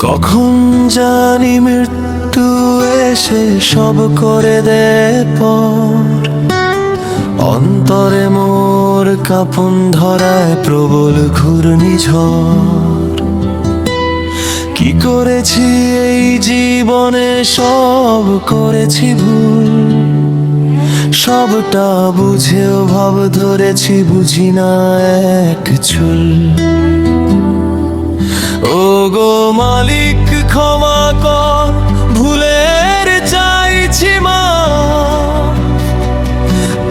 কখন? জানি মৃত্যু এসে সব করে দে অন্তরে মোর কাপন ধরায় প্রবল ঘূর্ণিঝড় কি করেছি এই জীবনে সব করেছি ভুল। সবটা বুঝেও ভাব ধরেছি, বুঝি না এক চুল ও গো মালিক, ক্ষমা কর, ভুলের চাইছি মা।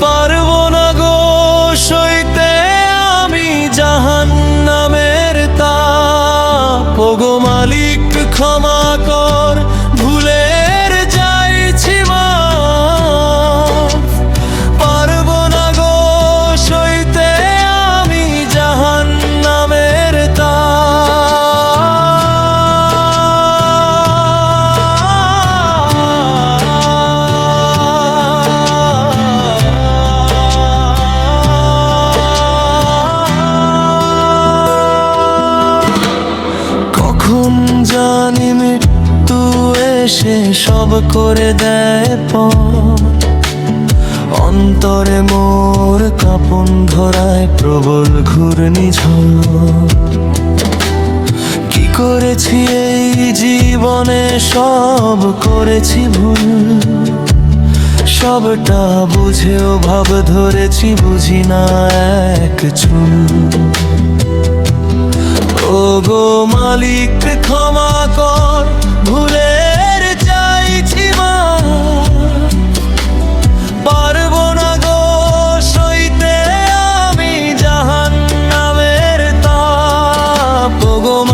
পারব না গো সইতে আমি জাহান নামের তা ও গো মালিক, ক্ষমা কর এসে সব করে দেয় পর অন্তরে মোর কাপন ধরায় প্রবল ঘূর্ণিঝড় কি করেছি এই জীবনে সব করেছি ভুল। সবটা বুঝেও ভাব ধরেছি, বুঝি না এক চুল। ও গো মালিক, ক্ষমা 不过